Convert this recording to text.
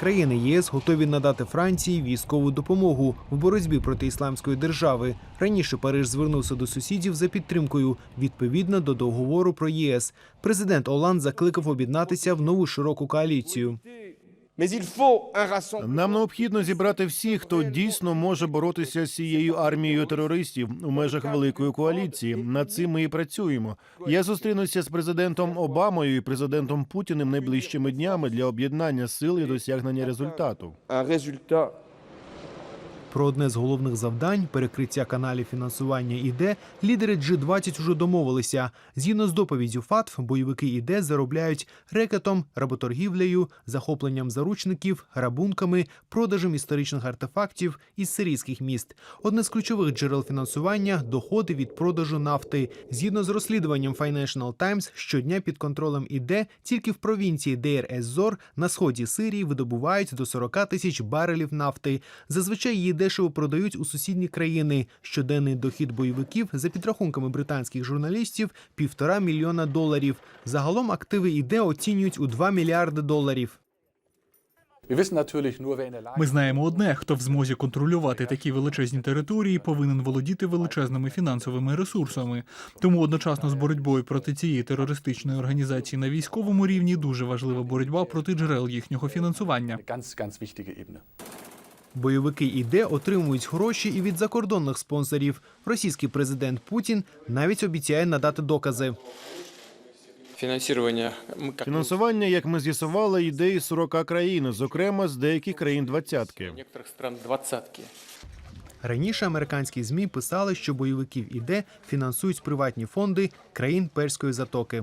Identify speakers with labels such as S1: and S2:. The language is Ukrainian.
S1: Країни ЄС готові надати Франції військову допомогу в боротьбі проти ісламської держави. Раніше Париж звернувся до сусідів за підтримкою відповідно до договору про ЄС. Президент Оланд закликав об'єднатися в нову широку коаліцію.
S2: Нам необхідно зібрати всіх, хто дійсно може боротися з цією армією терористів у межах великої коаліції. Над цим ми і працюємо. Я зустрінуся з президентом Обамою і президентом Путіним найближчими днями для об'єднання сил і досягнення результату.
S1: Про одне з головних завдань перекриття каналів фінансування ІД лідери G20 уже домовилися. Згідно з доповіддю ФАТФ, бойовики ІД заробляють рекетом, работоргівлею, захопленням заручників, грабунками, продажем історичних артефактів із сирійських міст. Одне з ключових джерел фінансування доходи від продажу нафти. Згідно з розслідуванням Financial Times, щодня під контролем ІД тільки в провінції Дейр ез-Зор на сході Сирії видобувають до 40 тисяч барелів нафти. Зазвичай її дешево продають у сусідні країни. Щоденний дохід бойовиків, за підрахунками британських журналістів, півтора мільйона доларів. Загалом активи ІД оцінюють у 2 мільярди доларів.
S3: Ми знаємо одне: хто в змозі контролювати такі величезні території, повинен володіти величезними фінансовими ресурсами. Тому одночасно з боротьбою проти цієї терористичної організації на військовому рівні дуже важлива боротьба проти джерел їхнього фінансування.
S1: Бойовики ІД отримують гроші і від закордонних спонсорів. Російський президент Путін навіть обіцяє надати докази.
S4: Фінансування як
S2: Фінансування, як ми з'ясували, йде із 40 країн, зокрема з деяких країн двадцятки.
S4: некоторих стран двадцятки.
S1: Раніше американські змі писали, що бойовиків ІД фінансують приватні фонди країн Перської затоки.